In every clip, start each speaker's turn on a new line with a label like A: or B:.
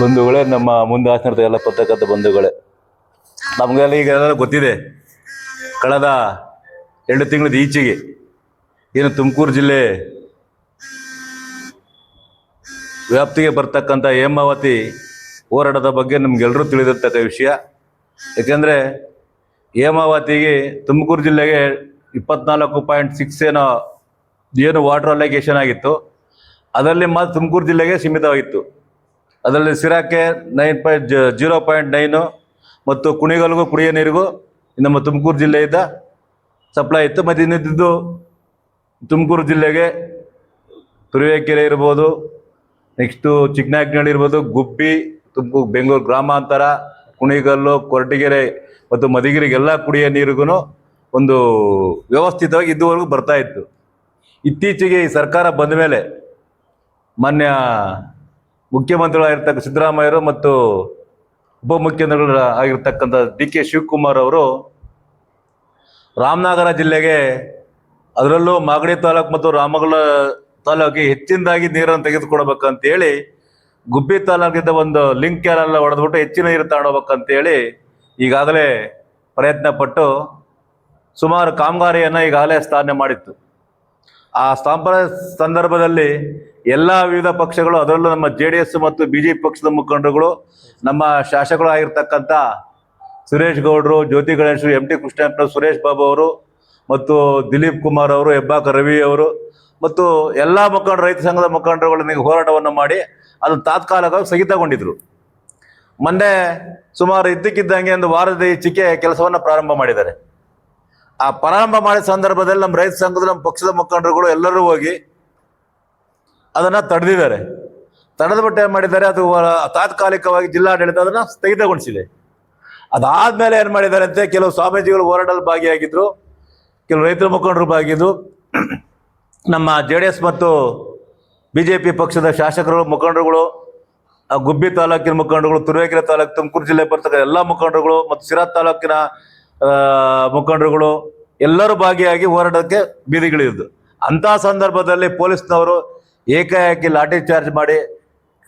A: ಬಂಧುಗಳೇ, ನಮ್ಮ ಮುಂದೆ ಹಾಸನ ಎಲ್ಲ ಪತ್ರಕರ್ತ ಬಂಧುಗಳೇ. ನಮಗೆಲ್ಲ ಈಗ ಗೊತ್ತಿದೆ? ಕಳೆದ ಎರಡು ತಿಂಗಳದ ಈಚೆಗೆ ಏನು ತುಮಕೂರು ಜಿಲ್ಲೆ ವ್ಯಾಪ್ತಿಗೆ ಬರ್ತಕ್ಕಂಥ ಹೇಮಾವತಿ ಹೋರಾಟದ ಬಗ್ಗೆ ನಮಗೆಲ್ಲರೂ ತಿಳಿದಿರ್ತಕ್ಕ ವಿಷಯ. ಯಾಕೆಂದರೆ ಹೇಮಾವತಿಗೆ ತುಮಕೂರು ಜಿಲ್ಲೆಗೆ ಇಪ್ಪತ್ನಾಲ್ಕು ಪಾಯಿಂಟ್ ಸಿಕ್ಸ್ ಏನೋ, ಏನು ವಾಟರ್ ಅಲೈಗೇಷನ್ ಆಗಿತ್ತು. ಅದರಲ್ಲಿ ಮಾತ್ರ ತುಮಕೂರು ಜಿಲ್ಲೆಗೆ ಸೀಮಿತವಾಗಿತ್ತು. ಅದರಲ್ಲಿ ಸಿರಾಕ್ಕೆ nine point zero point nine ಮತ್ತು ಕುಣಿಗಲ್ಗೂ, ಕುಡಿಯೋ ನೀರಿಗೂ ನಮ್ಮ ತುಮಕೂರು ಜಿಲ್ಲೆಯಿಂದ ಸಪ್ಲೈ ಇತ್ತು. ಮತ್ತು ಇನ್ನಿದ್ದು ತುಮಕೂರು ಜಿಲ್ಲೆಗೆ ತುರುವೇಕೆರೆ ಇರ್ಬೋದು, ನೆಕ್ಸ್ಟು ಚಿಕ್ಕನಾಗ್ನಳ್ಳಿ ಇರ್ಬೋದು, ಗುಬ್ಬಿ, ತುಮಕೂರು ಬೆಂಗಳೂರು ಗ್ರಾಮಾಂತರ, ಕುಣಿಗಲ್ಲು, ಕೊರಟಗೆರೆ ಮತ್ತು ಮಧುಗಿರಿಗೆಲ್ಲ ಕುಡಿಯೋ ನೀರಿಗೂ ಒಂದು ವ್ಯವಸ್ಥಿತವಾಗಿ ಇದುವರೆಗೂ ಬರ್ತಾ ಇತ್ತು. ಇತ್ತೀಚೆಗೆ ಈ ಸರ್ಕಾರ ಬಂದ ಮೇಲೆ ಮಾನ್ಯ ಮುಖ್ಯಮಂತ್ರಿಗಳಾಗಿರ್ತಕ್ಕ ಸಿದ್ದರಾಮಯ್ಯರು ಮತ್ತು ಉಪಮುಖ್ಯಮಂತ್ರಿಗಳು ಆಗಿರ್ತಕ್ಕಂಥ ಡಿ ಕೆ ಶಿವಕುಮಾರ್ ಅವರು ರಾಮನಗರ ಜಿಲ್ಲೆಗೆ ಅದರಲ್ಲೂ ಮಾಗಡಿ ತಾಲೂಕು ಮತ್ತು ರಾಮಗಲ ತಾಲೂಕಿಗೆ ಹೆಚ್ಚಿನದಾಗಿ ನೀರನ್ನು ತೆಗೆದುಕೊಡ್ಬೇಕಂತ ಹೇಳಿ ಗುಬ್ಬಿ ತಾಲೂಕಿಂದ ಒಂದು ಲಿಂಕ್ ಕ್ಯಾನೆಲ್ಲ ಹೊಡೆದ್ಬಿಟ್ಟು ಹೆಚ್ಚಿನ ನೀರು ತಗೊಂಡೋಗ್ಬೇಕಂತೇಳಿ ಈಗಾಗಲೇ ಪ್ರಯತ್ನ ಪಟ್ಟು ಸುಮಾರು ಕಾಮಗಾರಿಯನ್ನು ಈಗಾಗಲೇ ಸ್ಥಾಪನೆ ಮಾಡಿತ್ತು. ಆ ಸ್ಥಾಪನೆ ಸಂದರ್ಭದಲ್ಲಿ ಎಲ್ಲ ವಿವಿಧ ಪಕ್ಷಗಳು, ಅದರಲ್ಲೂ ನಮ್ಮ ಜೆ ಎಸ್ ಮತ್ತು ಬಿ ಜೆ ಪಿ ಪಕ್ಷದ ಮುಖಂಡರುಗಳು, ನಮ್ಮ ಶಾಸಕರು ಆಗಿರ್ತಕ್ಕಂಥ ಸುರೇಶ್ ಗೌಡರು, ಜ್ಯೋತಿ ಗಣೇಶ್, ಎಂ ಟಿ ಕೃಷ್ಣಪ್ಪ, ಸುರೇಶ್ ಬಾಬು ಅವರು ಮತ್ತು ದಿಲೀಪ್ ಕುಮಾರ್ ಅವರು ಹೆಬ್ಬಾಕ ರವಿ ಅವರು ಮತ್ತು ಎಲ್ಲ ಮುಖಂಡರು, ರೈತ ಸಂಘದ ಮುಖಂಡರುಗಳೊಂದಿಗೆ ಹೋರಾಟವನ್ನು ಮಾಡಿ ಅದು ತಾತ್ಕಾಲಿಕವಾಗಿ ಸ್ಥಗಿತಗೊಂಡಿದ್ರು. ಮೊನ್ನೆ ಸುಮಾರು ಇದ್ದಕ್ಕಿದ್ದಂಗೆ ಒಂದು ವಾರದ ಈಚೆಗೆ ಕೆಲಸವನ್ನು ಪ್ರಾರಂಭ ಮಾಡಿದ್ದಾರೆ. ಆ ಪ್ರಾರಂಭ ಮಾಡಿದ ಸಂದರ್ಭದಲ್ಲಿ ನಮ್ಮ ರೈತ ಸಂಘದ, ನಮ್ಮ ಪಕ್ಷದ ಮುಖಂಡರುಗಳು ಎಲ್ಲರೂ ಹೋಗಿ ಅದನ್ನ ತಡೆದಿದ್ದಾರೆ. ತಡೆದ್ಬಿಟ್ಟು ಏನ್ ಮಾಡಿದ್ದಾರೆ? ಅದು ತಾತ್ಕಾಲಿಕವಾಗಿ ಜಿಲ್ಲಾಡಳಿತ ಅದನ್ನ ಸ್ಥಗಿತಗೊಳಿಸಿದೆ. ಅದಾದ್ಮೇಲೆ ಏನ್ ಮಾಡಿದ್ದಾರೆ ಅಂತ? ಕೆಲವು ಸ್ವಾಮೀಜಿಗಳು ಹೋರಾಟದಲ್ಲಿ ಭಾಗಿಯಾಗಿದ್ರು. ಕೆಲವು ರೈತರ ಮುಖಂಡರು ಭಾಗಿದ್ರು. ನಮ್ಮ ಜೆ ಡಿ ಎಸ್ ಮತ್ತು ಬಿ ಜೆ ಪಿ ಪಕ್ಷದ ಶಾಸಕರು ಮುಖಂಡರುಗಳು ಗುಬ್ಬಿ ತಾಲೂಕಿನ ಮುಖಂಡರುಗಳು, ತುರುವೇಕೆರೆ ತಾಲೂಕು, ತುಮಕೂರು ಜಿಲ್ಲೆ ಬರ್ತಕ್ಕ ಎಲ್ಲ ಮುಖಂಡರುಗಳು ಮತ್ತು ಸಿರಾ ತಾಲೂಕಿನ ಮುಖಂಡರುಗಳು ಎಲ್ಲರೂ ಭಾಗಿಯಾಗಿ ಹೋರಾಟಕ್ಕೆ ಬೀದಿಗಿಳಿದ್ದು ಅಂತಹ ಸಂದರ್ಭದಲ್ಲಿ ಪೊಲೀಸ್ನವರು ಏಕಾಏಕಿ ಲಾಠಿ ಚಾರ್ಜ್ ಮಾಡಿ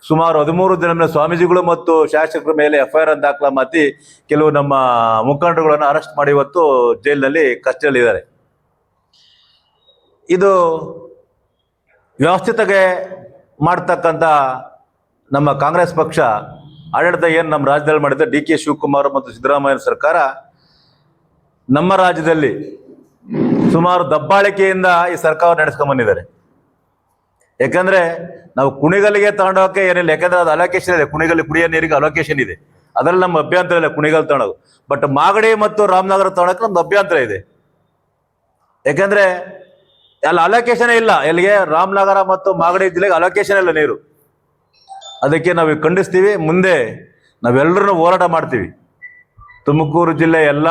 A: ಸುಮಾರು ಹದಿಮೂರು ದಿನ ಸ್ವಾಮೀಜಿಗಳು ಮತ್ತು ಶಾಸಕರ ಮೇಲೆ ಎಫ್ಐಆರ್ ಅನ್ನು ದಾಖಲ ಮಾಡಿ ಕೆಲವು ನಮ್ಮ ಮುಖಂಡರುಗಳನ್ನು ಅರೆಸ್ಟ್ ಮಾಡಿ ಇವತ್ತು ಜೈಲಿನಲ್ಲಿ ಕಸ್ಟಡಿಯಲ್ಲಿದ್ದಾರೆ ಇದು ವ್ಯವಸ್ಥಿತಗೆ ಮಾಡ್ತಕ್ಕಂಥ ನಮ್ಮ ಕಾಂಗ್ರೆಸ್ ಪಕ್ಷ, ಆಡಳಿತ ಏನು ನಮ್ಮ ರಾಜ್ಯದಲ್ಲಿ ಮಾಡಿದೆ, ಡಿ ಕೆ ಶಿವಕುಮಾರ್ ಮತ್ತು ಸಿದ್ದರಾಮಯ್ಯ ಸರ್ಕಾರ ನಮ್ಮ ರಾಜ್ಯದಲ್ಲಿ ಸುಮಾರು ದಬ್ಬಾಳಿಕೆಯಿಂದ ಈ ಸರ್ಕಾರ ನಡೆಸ್ಕೊಂಡ್ ಬಂದಿದ್ದಾರೆ ಯಾಕಂದ್ರೆ ನಾವು ಕುಣಿಗಲ್ಲಿಗೆ ತಗೊಂಡೋಕೆ ಏನಿಲ್ಲ, ಯಾಕಂದ್ರೆ ಅದು ಅಲೋಕೇಶನ್ ಇದೆ. ಕುಣಿಗಲ್ಲಿ ಕುಡಿಯೋ ನೀರಿಗೆ ಅಲೋಕೇಶನ್ ಇದೆ. ಅದರಲ್ಲಿ ನಮ್ಮ ಅಭ್ಯಂತರ ಇಲ್ಲ ಕುಣಿಗಲ್ ತಗೊಂಡೋಗು ಬಟ್ ಮಾಗಡಿ ಮತ್ತು ರಾಮನಗರ ತಗೊಳಕ್ಕೆ ನಮ್ದು ಅಭ್ಯಂತರ ಇದೆ. ಯಾಕಂದ್ರೆ ಅಲ್ಲಿ ಅಲೋಕೇಶನ್ ಇಲ್ಲ. ಎಲ್ಲಿಗೆ? ರಾಮನಗರ ಮತ್ತು ಮಾಗಡಿ ಜಿಲ್ಲೆಗೆ ಅಲೋಕೇಶನ್ ಇಲ್ಲ ನೀರು. ಅದಕ್ಕೆ ನಾವು ಖಂಡಿಸ್ತೀವಿ. ಮುಂದೆ ನಾವೆಲ್ಲರೂ ಹೋರಾಟ ಮಾಡ್ತೀವಿ. ತುಮಕೂರು ಜಿಲ್ಲೆ ಎಲ್ಲ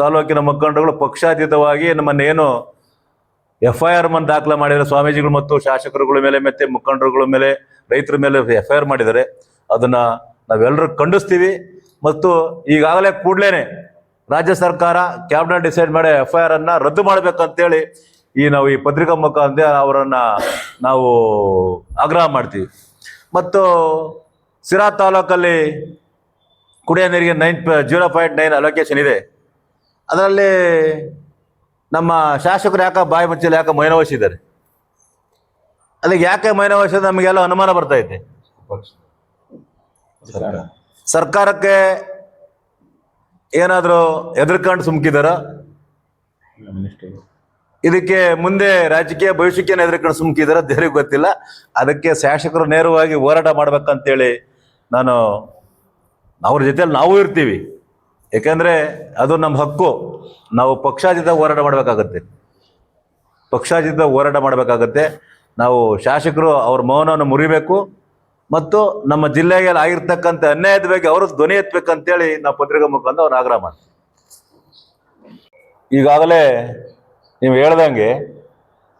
A: ತಾಲೂಕಿನ ಮುಖಂಡರುಗಳು ಪಕ್ಷಾತೀತವಾಗಿ ನಮ್ಮನ್ನೇನು ಎಫ್ ಐ ಆರ್ ಮನ್ ದಾಖಲೆ ಮಾಡಿದರೆ ಸ್ವಾಮೀಜಿಗಳು ಮತ್ತು ಶಾಸಕರುಗಳ ಮೇಲೆ ಮತ್ತೆ ಮುಖಂಡರುಗಳ ಮೇಲೆ ರೈತರ ಮೇಲೆ ಎಫ್ ಐ ಆರ್ ಮಾಡಿದ್ದಾರೆ ಅದನ್ನು ನಾವೆಲ್ಲರೂ ಖಂಡಿಸ್ತೀವಿ. ಮತ್ತು ಈಗಾಗಲೇ ಕೂಡಲೇ ರಾಜ್ಯ ಸರ್ಕಾರ ಕ್ಯಾಬಿನೆಟ್ ಡಿಸೈಡ್ ಮಾಡಿ ಎಫ್ ಐ ಆರ್ ರದ್ದು ಮಾಡ್ಬೇಕಂತೇಳಿ ಈ ನಾವು ಈ ಪತ್ರಿಕಾ ಮುಖಾಂತರ ಅವರನ್ನು ನಾವು ಆಗ್ರಹ ಮಾಡ್ತೀವಿ. ಮತ್ತು ಸಿರಾ ತಾಲೂಕಲ್ಲಿ ಕುಡಿಯೋ ನೀರಿಗೆ nine zero point nine allocation ಇದೆ. ಅದರಲ್ಲಿ ನಮ್ಮ ಶಾಸಕರು ಯಾಕೆ ಬಾಯಿ ಮುಚ್ಚಲು ಯಾಕೆ ಮೈನವಹಿಸಿದ್ದಾರೆ ಅದಕ್ಕೆ ಯಾಕೆ ಮೈನವಹಿಸಿದ ನಮಗೆಲ್ಲ ಅನುಮಾನ ಬರ್ತಾ ಇದೆ ಸರ್ಕಾರಕ್ಕೆ ಏನಾದರೂ ಎದುರ್ಕೊಂಡು ಸುಮ್ಕಿದಾರ? ಇದಕ್ಕೆ ಮುಂದೆ ರಾಜಕೀಯ ಭವಿಷ್ಯಕ್ಕೆ ಎದುರ್ಕೊಂಡು ಸುಮ್ಕಿದಾರ? ದೇವರಿಗೆ ಗೊತ್ತಿಲ್ಲ. ಅದಕ್ಕೆ ಶಾಸಕರು ನೇರವಾಗಿ ಹೋರಾಟ ಮಾಡ್ಬೇಕಂತೇಳಿ ನಾನು, ಅವ್ರ ಜೊತೆಯಲ್ಲಿ ನಾವು ಇರ್ತೀವಿ. ಯಾಕಂದ್ರೆ ಅದು ನಮ್ಮ ಹಕ್ಕು. ನಾವು ಪಕ್ಷಾಜಿತ ಹೋರಾಟ ಮಾಡಬೇಕಾಗತ್ತೆ. ಪಕ್ಷಾಜಿತ ಹೋರಾಟ ಮಾಡಬೇಕಾಗತ್ತೆ. ನಾವು ಶಾಸಕರು ಅವ್ರ ಮೌನವನ್ನು ಮುರಿಬೇಕು. ಮತ್ತು ನಮ್ಮ ಜಿಲ್ಲೆಗೆ ಆಗಿರ್ತಕ್ಕಂಥ ಅನ್ಯಾಯದ ಬಗ್ಗೆ ಅವರು ಧ್ವನಿ ಎತ್ತಬೇಕಂತೇಳಿ ನಾವು ಪತ್ರಿಕಾ ಮುಖಾಂತರ ಅವ್ರು ಆಗ್ರಹ ಮಾಡ್ತೀವಿ. ಈಗಾಗಲೇ ನೀವು ಹೇಳ್ದಂಗೆ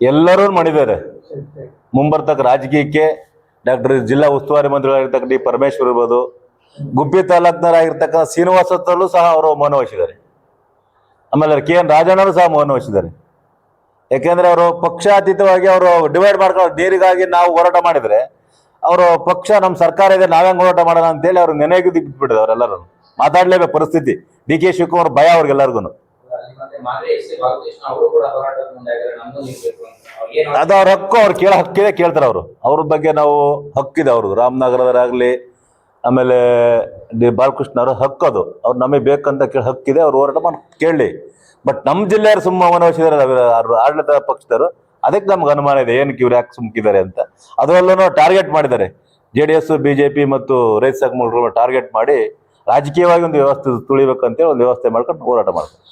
A: ಎಲ್ಲರೂ ಮಾಡಿದ್ದಾರೆ ಮುಂಬರ್ತಕ್ಕ ರಾಜಕೀಯಕ್ಕೆ ಡಾಕ್ಟರ್ ಜಿಲ್ಲಾ ಉಸ್ತುವಾರಿ ಮಂತ್ರಿಗಳಾಗಿರ್ತಕ್ಕಂಥ ಡಿ ಪರಮೇಶ್ವರ್ ಇರ್ಬೋದು ಗುಬ್ಬಿ ತಾಲೂಕ್ನರಾಗಿರ್ತಕ್ಕಂಥ ಶ್ರೀನಿವಾಸ ಹತ್ರಲ್ಲೂ ಸಹ ಅವರು ಮೌನ ವಹಿಸಿದ್ದಾರೆ. ಆಮೇಲೆ ಕೆ ಎನ್ ರಾಜಣ್ಣರು ಸಹ ಮೌನ ವಹಿಸಿದ್ದಾರೆ. ಯಾಕೆಂದ್ರೆ ಅವರು ಪಕ್ಷಾತೀತವಾಗಿ ಅವರು ಡಿವೈಡ್ ಮಾಡ್ಕೊಂಡು ನೀರಿಗಾಗಿ ನಾವು ಹೋರಾಟ ಮಾಡಿದ್ರೆ ಅವರು ಪಕ್ಷ ನಮ್ಮ ಸರ್ಕಾರ ಇದೆ ನಾವೇ ಹೋರಾಟ ಮಾಡೋಣ ಅಂತೇಳಿ ಅವ್ರು ನೆನೆಗೆ ಬಿಟ್ಬಿಟ್ಟಿದೆ ಅವರೆಲ್ಲರೂ. ಮಾತಾಡ್ಲೇಬೇಕು ಪರಿಸ್ಥಿತಿ. ಡಿ ಕೆ ಶಿವಕುಮಾರ್ ಭಯ ಅವ್ರಿಗೆಲ್ಲರಿಗೂ
B: ಅಂತ
A: ಅದು ಅವ್ರ ಹಕ್ಕು, ಅವ್ರು ಕೇಳೋ ಹಕ್ಕಿದೆ ಕೇಳ್ತಾರೆ ಅವರು. ಅವ್ರ ಬಗ್ಗೆ ನಾವು ಹಕ್ಕಿದೆ ಅವರು ರಾಮನಗರದರಾಗಲಿ ಆಮೇಲೆ ಡಿ ಬಾಲಕೃಷ್ಣ ಅವರು ಹಕ್ಕು ಅದು ಅವ್ರು ನಮಗೆ ಬೇಕಂತ ಕೇಳಿ ಹಕ್ಕಿದೆ, ಅವ್ರು ಹೋರಾಟ ಮಾಡಿ, ಕೇಳಿ. ಬಟ್ ನಮ್ಮ ಜಿಲ್ಲೆಯವರು ಸುಮ್ಮ ಮನವೊಲಿಸಿದಾರೆ ಅವರು ಆಡಳಿತ ಪಕ್ಷದವರು, ಅದಕ್ಕೆ ನಮ್ಗೆ ಅನುಮಾನ ಇದೆ, ಏನಕ್ಕೆ ಇವ್ರು ಯಾಕೆ ಸುಮ್ಕಿದ್ದಾರೆ ಅಂತ. ಅದರಲ್ಲೂ ಟಾರ್ಗೆಟ್ ಮಾಡಿದ್ದಾರೆ. J D S B J P ಮತ್ತು ರೈತ ಸಂಘ ಟಾರ್ಗೆಟ್ ಮಾಡಿ ರಾಜಕೀಯವಾಗಿ ಒಂದು ವ್ಯವಸ್ಥೆ ತುಳಿಬೇಕಂತೇಳಿ ಒಂದು ವ್ಯವಸ್ಥೆ ಮಾಡ್ಕೊಂಡು ಹೋರಾಟ ಮಾಡ್ತಾರೆ.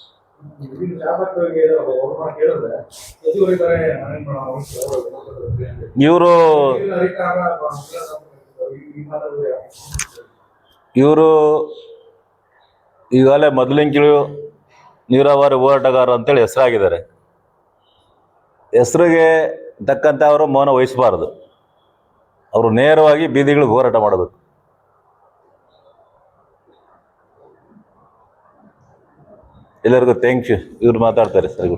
A: ಇವರು ಇವರು ಈಗಾಗಲೇ ಮೊದಲಿಂಕಿಳು ನೀರಾವರಿ ಹೋರಾಟಗಾರ ಅಂತೇಳಿ ಹೆಸರಾಗಿದ್ದಾರೆ. ಹೆಸರಿಗೆ ತಕ್ಕಂತೆ ಅವರು ಮೌನ ವಹಿಸಬಾರದು. ಅವರು ನೇರವಾಗಿ ಬೀದಿಗಳಿಗೆ ಹೋರಾಟ ಮಾಡಬೇಕು. ಎಲ್ಲರಿಗೂ ಯು ಇವ್ರು ಮಾತಾಡ್ತಾರೆ ಸರ್